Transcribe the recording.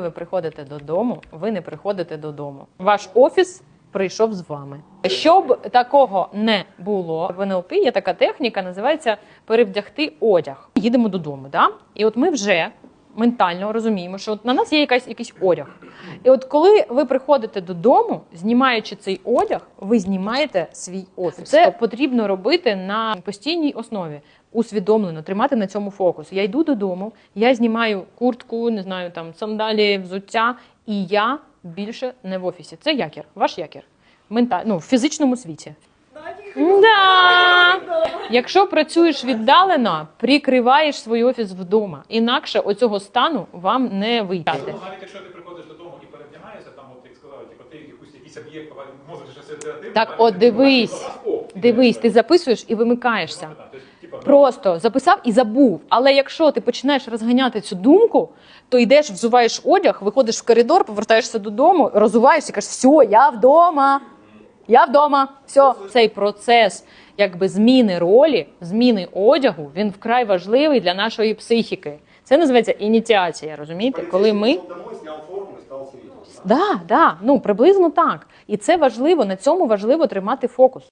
Ви приходите додому, ви не приходите додому. Ваш офіс прийшов з вами. Щоб такого не було, в НЛП є така техніка, називається перевдягти одяг. Їдемо додому, да? і от ми вже ментально розуміємо, що от на нас є якась якийсь одяг. І от коли ви приходите додому, знімаючи цей одяг, ви знімаєте свій офіс. Це потрібно робити на постійній основі. Усвідомлено тримати на цьому фокус. Я йду додому, я знімаю куртку, не знаю, там сандалі, взуття, і я більше не в офісі. Це якір, ваш якір. Мента... Ну, в фізичному світі. Да. Якщо працюєш віддалено, прикриваєш свій офіс вдома. Інакше оцього стану вам не вийти. Ну, навіть якщо ти приходиш додому і перевдягаєшся, там, от як сказали, типу, ти якусь якийсь об'єкт, мозок же асоціативний. Так, от дивись, дивись, ти записуєш і вимикаєшся. Ну, тобто, типу, Просто записав і забув. Але якщо ти починаєш розганяти цю думку, то йдеш, взуваєш одяг, виходиш в коридор, повертаєшся додому, розуваєшся і кажеш, все, я вдома. Я вдома. Все, цей процес якби зміни ролі, зміни одягу, він вкрай важливий для нашої психіки. Це називається ініціація, розумієте? Коли ми да, да, ну приблизно так. І це важливо. На цьому важливо тримати фокус.